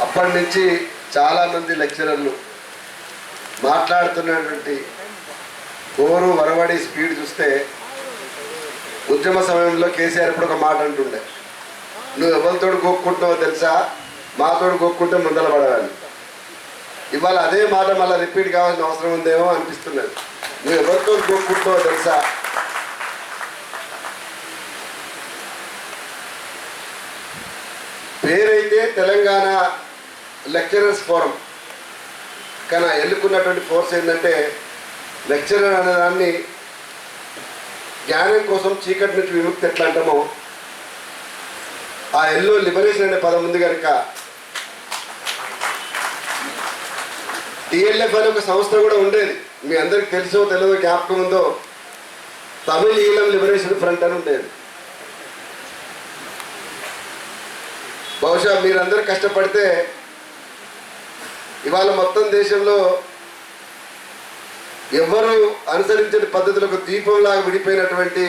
అప్పటి నుంచి చాలామంది లెక్చరర్లు మాట్లాడుతున్నటువంటి గోరు వరవడి స్పీడ్ చూస్తే ఉద్యమ సమయంలో కేసీఆర్ ఇప్పుడు ఒక మాట అంటుండే నువ్వు ఎవరితోడు గోక్కుంటున్నావో తెలుసా? మాతో గోక్కుంటే ముందల పడవాలి ఇవాళ అదే మాట మళ్ళీ రిపీట్ కావాల్సిన అవసరం ఉందేమో అనిపిస్తున్నది. నువ్వు ఎవరితో గోక్కుంటున్నావో తెలుసా? పేరైతే తెలంగాణ లెక్చరర్స్ ఫోరం. కానీ ఎన్నుకున్నటువంటి ఫోర్స్ ఏంటంటే లెక్చరర్ అనే దాన్ని జ్ఞానం కోసం చీకటి నుంచి విముక్తి ఎట్లా అంటామో ఆ ఎల్లో లిబరేషన్ అనే పదం ఉంది కనుక టిఎల్ఎఫ్ అనే ఒక సంస్థ కూడా ఉండేది. మీ అందరికి తెలుసో తెలియదో జ్ఞాపకం ఉందో తమిళ ఈలం లిబరేషన్ ఫ్రంట్ అని ఉండేది. బహుశా మీరందరూ కష్టపడితే ఇవాళ మొత్తం దేశంలో ఎవరు అనుసరించిన పద్ధతులకు దీపంలాగా విడిపోయినటువంటి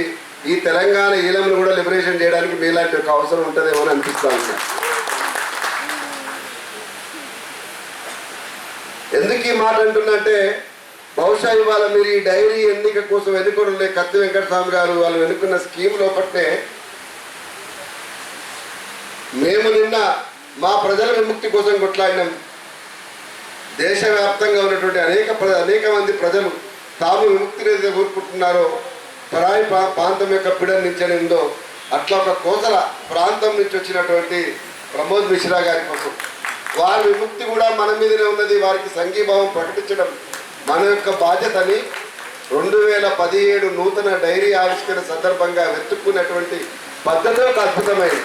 ఈ తెలంగాణ ఈలమును కూడా లిబరేషన్ చేయడానికి మీలాంటి ఒక అవసరం ఉంటుందేమో అని అనిపిస్తా ఉంది ఎందుకు ఈ మాట అంటున్నంటే బహుశా ఇవాళ మీరు ఈ డైరీ ఎన్నిక కోసం ఎన్నుకోవడం కత్తి వెంకటస్వామి గారు వాళ్ళు ఎన్నుకున్న స్కీమ్ లోపట్నే మేము నిన్న మా ప్రజల విముక్తి కోసం కొట్లాడినాం. దేశవ్యాప్తంగా ఉన్నటువంటి అనేక అనేక మంది ప్రజలు తాము విముక్తిని ఏదైతే కోరుకుంటున్నారో పరాయి ప్రాంతం యొక్క పిడల నుంచి ఉందో అట్లా ఒక కోసల ప్రాంతం నుంచి వచ్చినటువంటి ప్రమోద్ మిశ్రా గారి కోసం. వారి విముక్తి కూడా మన మీదనే ఉన్నది. వారికి సంఘీభావం ప్రకటించడం మన యొక్క బాధ్యతని రెండు వేల పదిహేడు నూతన డైరీ ఆవిష్కరణ సందర్భంగా వెతుక్కున్నటువంటి పద్ధతి ఒక అద్భుతమైనది